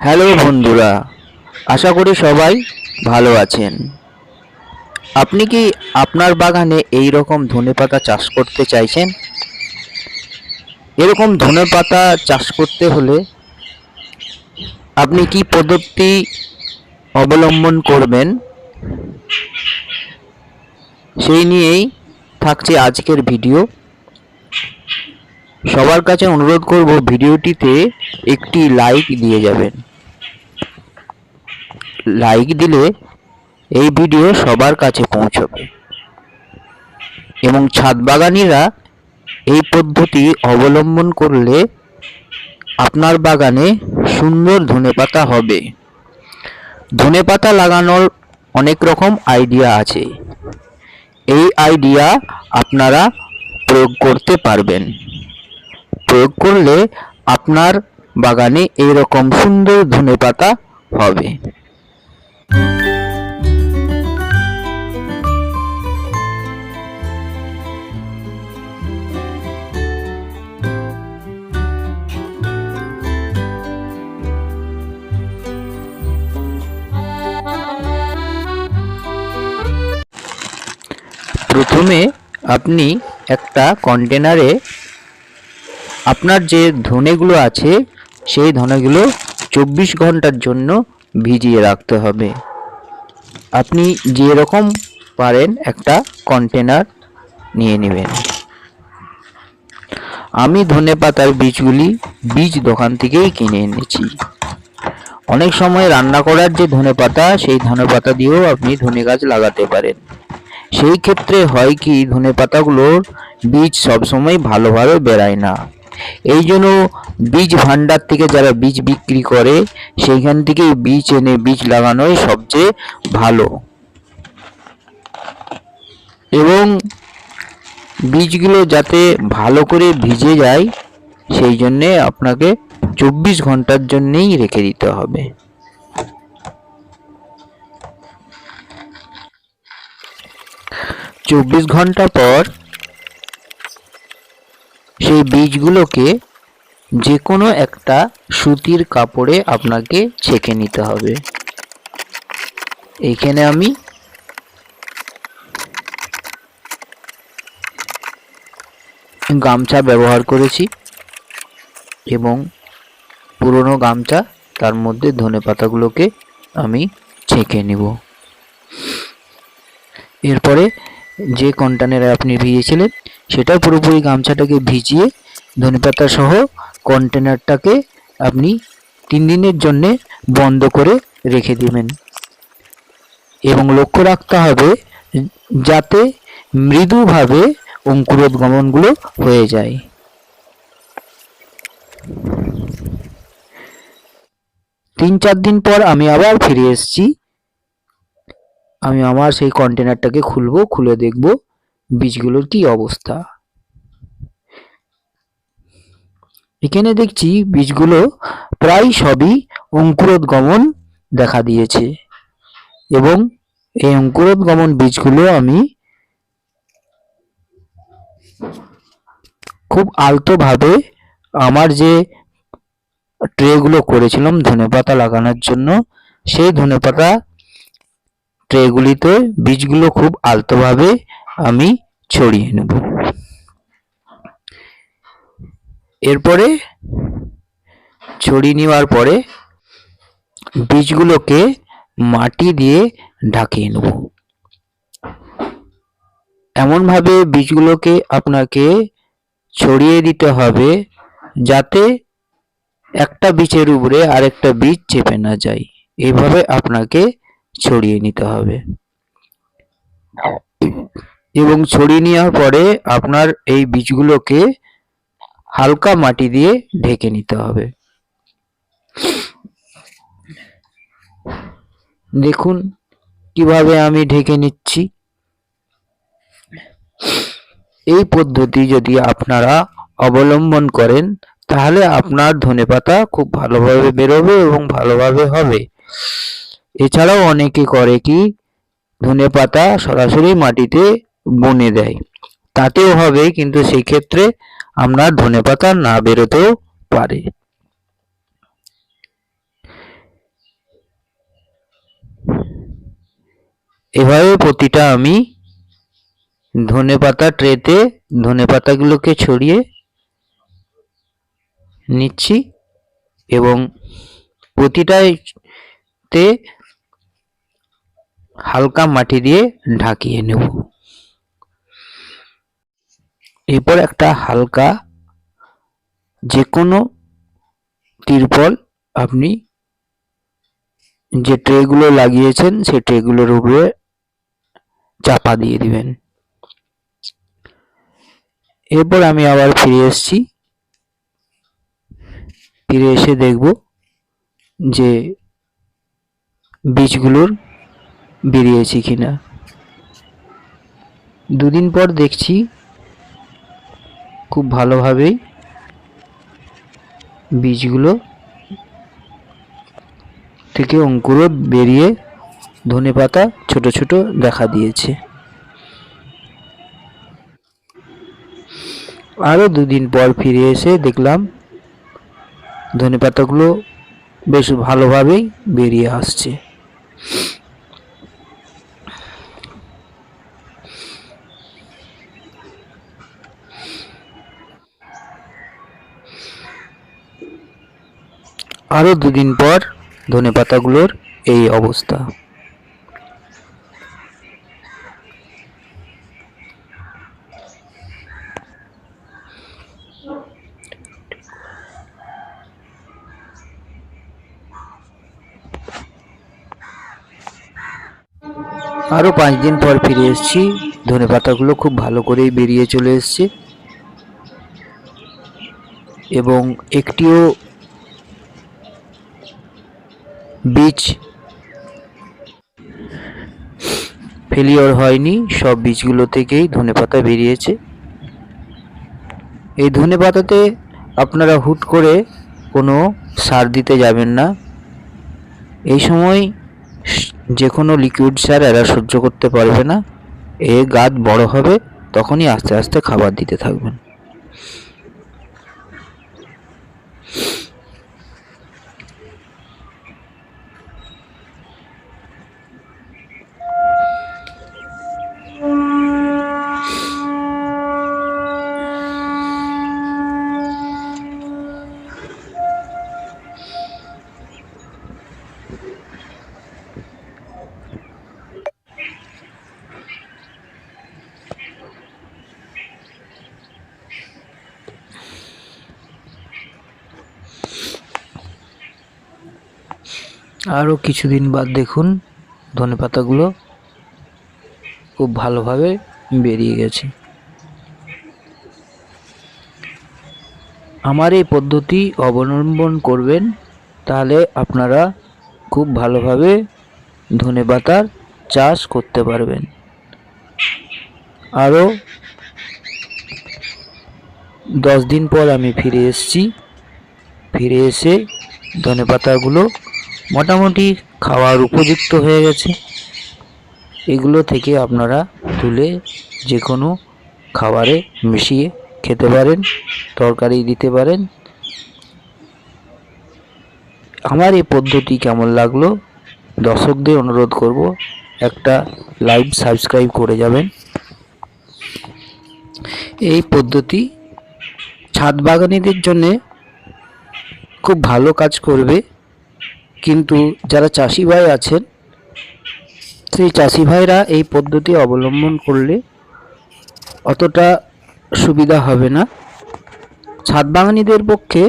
Hello বন্ধুরা, আশা করি সবাই ভালো আছেন। আপনি কি আপনার বাগানে এই রকম ধনেপাতা চাষ করতে চাইছেন? এরকম ধনেপাতা চাষ করতে হলে আপনি কি পদ্ধতি অবলম্বন করবেন? সেই নিয়েই থাকছে আজকের ভিডিও। সবার কাছে অনুরোধ করব ভিডিওটিতে একটি লাইক দিয়ে যাবেন। লাইক দিলে এই ভিডিও সবার কাছে পৌঁছবে। এবং ছাদ বাগানিরা এই পদ্ধতি অবলম্বন করলে আপনার বাগানে সুন্দর ধনেপাতা হবে। ধনেপাতা লাগানোর অনেক রকম আইডিয়া আছে। এই আইডিয়া আপনারা প্রয়োগ করতে পারবেন। প্রয়োগ করলে আপনার বাগানে এইরকম সুন্দর ধনেপাতা হবে। প্রথমে আপনি একটা কন্টেনারে আপনার যে ধনেগুলো আছে, সেই ধনেগুলো চব্বিশ ঘণ্টার জন্য ভিজিয়ে রাখতে হবে। আপনি যেরকম পারেন একটা কন্টেনার নিয়ে নেবেন। আমি ধনে পাতার বীজগুলি বীজ দোকান থেকেই কিনে এনেছি। অনেক সময় রান্না করার যে ধনে পাতা সেই ধনে পাতা দিয়েও আপনি ধনে গাছ লাগাতে পারেন। সেই ক্ষেত্রে হয় কি ধনে পাতাগুলোর বীজ সবসময় ভালোভাবে বেরায় না। এই জন্য বীজ ভান্ডার থেকে যারা বীজ বিক্রি করে, সেইখান থেকেই বীজ এনে বীজ লাগানোই সবচেয়ে ভালো। এবং বীজগুলো যাতে ভালো করে ভিজে যায় সেই জন্যে আপনাকে চব্বিশ ঘণ্টার জন্যেই রেখে দিতে হবে। চব্বিশ ঘণ্টা পর সেই বীজগুলোকে যে কোনো একটা সুতির কাপড়ে আপনাকে ছেঁকে নিতে হবে। এইখানে আমি গামছা ব্যবহার করেছি এবং পুরনো গামছা, তার মধ্যে ধনে পাতাগুলোকে আমি ছেঁকে নেব। এরপরে যে কন্টেনারে আপনি ভিজিয়েছিলেন সেটা পুরোপুরি গামছাটাকে ভিজিয়ে ধনেপাতা সহ কন্টেনারটাকে আপনি তিন দিনের জন্যে বন্ধ করে রেখে দিবেন। এবং লক্ষ্য রাখতে হবে যাতে মৃদুভাবে অঙ্কুরোদ্গমনগুলো হয়ে যায়। তিন চার দিন পর আমি আবার ফিরে এসেছি। আমি আমার সেই কন্টেনারটাকে খুলবো, খুলে দেখব। বীজগুলোর কি অবস্থা? এখানে দেখছি বীজগুলো প্রায় সবই অঙ্কুরোদ্গমন দেখা দিয়েছে এবং এই অঙ্কুরোদ্গমন বীজগুলো আমি খুব আলতোভাবে আমার যে ট্রেগুলো করেছিলাম ধনেপাতা লাগানোর জন্য, সেই ধনেপাতা ট্রেগুলিতে বীজগুলো খুব আলতোভাবে আমি ছড়িয়ে নেব। এরপরে ছড়িয়ে নেওয়ার পরে বীজগুলোকে মাটি দিয়ে ঢাকিয়ে নেব। এমনভাবে বীজগুলোকে আপনাকে ছড়িয়ে দিতে হবে যাতে একটা বীজের উপরে আরেকটা বীজ চেপে না যায়। এইভাবে আপনাকে ছড়িয়ে নিতে হবে। এবং ছড়িয়ে নেওয়ার পরে আপনার এই বীজগুলোকে হালকা মাটি দিয়ে ঢেকে নিতে হবে। দেখুন কীভাবে আমি ঢেকে নিচ্ছি। এই পদ্ধতি যদি আপনারা অবলম্বন করেন, তাহলে আপনার ধনেপাতা খুব ভালোভাবে বেরোবে এবং ভালোভাবে হবে। এছাড়াও অনেকে করে কি ধনেপাতা সরাসরি মাটিতে বনে দেয়। তাতেও হবে, কিন্তু সেই ক্ষেত্রে আমরা ধনেপাতা না বেরোতেও পারে। এভাবে প্রতিটা আমি ধনেপাতা ট্রেতে ধনেপাতাগুলোকে ছড়িয়ে নিচ্ছি এবং প্রতিটাতে হালকা মাটি দিয়ে ঢাকিয়ে নেব। এরপর একটা হালকা যে কোনো তিরপল আপনি যে ট্রেগুলো লাগিয়েছেন সেই ট্রেগুলোর উপরে চাপা দিয়ে দিবেন। এরপর আমি আবার ফিরে এসেছি। ফিরে এসে দেখব যে বীজগুলোর বেরিয়েছে কিনা। দুদিন পর দেখছি খুব ভালোভাবেই বীজগুলো থেকে অঙ্কুর বেরিয়ে ধনে পাতা ছোট ছোট দেখা দিয়েছে। আরও দুদিন পর ফিরে এসে দেখলাম ধনে পাতাগুলো বেশ ভালোভাবেই বেরিয়ে আসছে। আরও দুদিন পর ধনে পাতাগুলোর এই অবস্থা। আরও পাঁচ দিন পর ফিরে এসেছি। ধনে পাতাগুলো খুব ভালো করেই বেরিয়ে চলে এসছে। এবং একটিও বীজ ফেলিওর হয়নি, সব বীজগুলো থেকেই ধনেপাতা বেরিয়েছে। এই ধনেপাতাতে আপনারা হুট করে কোনো সার দিতে যাবেন না। এই সময় যে কোনো লিকুইড সার এরা সহ্য করতে পারবে না। এ গাছ বড় হবে, তখনই আস্তে আস্তে খাবার দিতে থাকবেন। আরও কিছুদিন বাদ দেখুন, ধনে পাতাগুলো খুব ভালোভাবে বেরিয়ে গেছে। আমার এই পদ্ধতি অবলম্বন করবেন, তাহলে আপনারা খুব ভালোভাবে ধনে পাতার চাষ করতে পারবেন। আরও দশ দিন পর আমি ফিরে এসেছি। ফিরে এসে ধনে পাতাগুলো মোটামুটি খাওয়ার উপযুক্ত হয়ে গেছে। এগুলো থেকে আপনারা তুলে যে কোনো খাবারে মিশিয়ে খেতে পারেন, তরকারি দিতে পারেন। আমার এই পদ্ধতি কেমন লাগল দর্শকদের অনুরোধ করব একটা লাইভ সাবস্ক্রাইব করে যাবেন। এই পদ্ধতি ছাদ বাগানীদের জন্যে খুব ভালো কাজ করবে। কিন্তু যারা চাষি ভাই আছেন, সেই চাষি ভাইরা এই পদ্ধতি অবলম্বন করলে অতটা সুবিধা হবে না। ছাদ বাগানীদের পক্ষে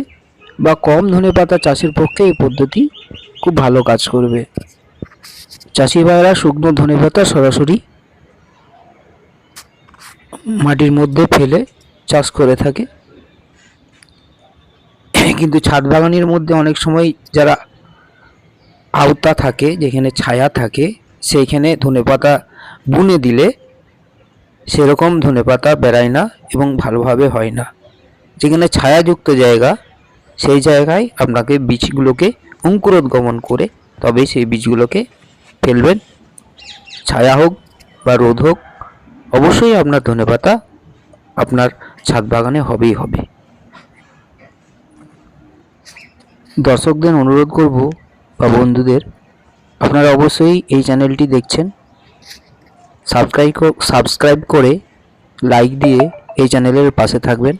বা কম ধনে পাতা চাষের পক্ষে এই পদ্ধতি খুব ভালো কাজ করবে। চাষি ভাইরা শুকনো ধনে পাতা সরাসরি মাটির মধ্যে ফেলে চাষ করে থাকে। কিন্তু ছাদ বাগানের মধ্যে অনেক সময় যারা আওতা থাকে, যেখানে ছায়া থাকে, সেইখানে ধনেপাতা বুনে দিলে সেরকম ধনেপাতা বেরায় না এবং ভালোভাবে হয় না। যেখানে ছায়াযুক্ত জায়গা, সেই জায়গায় আপনাকে বীজগুলোকে অঙ্কুরোদ্গমন করে তবে সেই বীজগুলোকে ফেলবেন। ছায়া হোক বা রোদ হোক, অবশ্যই আপনার ধনেপাতা আপনার ছাদ বাগানে হবেই হবে। দর্শকদের অনুরোধ করব বা বন্ধুদের আপনারা অবশ্যই এই চ্যানেলটি দেখছেন। সাবস্ক্রাইব সাবস্ক্রাইব করে লাইক দিয়ে এই চ্যানেলের পাশে থাকবেন।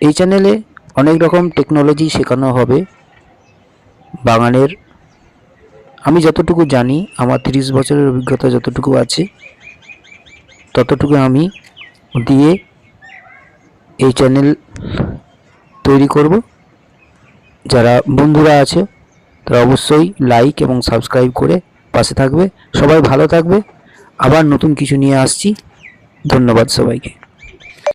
এই চ্যানেলে অনেক রকম টেকনোলজি শেখানো হবে বাগানের আমি যতটুকু জানি আমার তিরিশ বছরের অভিজ্ঞতা যতটুকু আছে ততটুকু আমি দিয়ে এই চ্যানেল তৈরি করব। যারা বন্ধুরা আছে তারা অবশ্যই লাইক এবং সাবস্ক্রাইব করে পাশে থাকবে। সবাই ভালো থাকবে। আবার নতুন কিছু নিয়ে আসছি। ধন্যবাদ সবাইকে।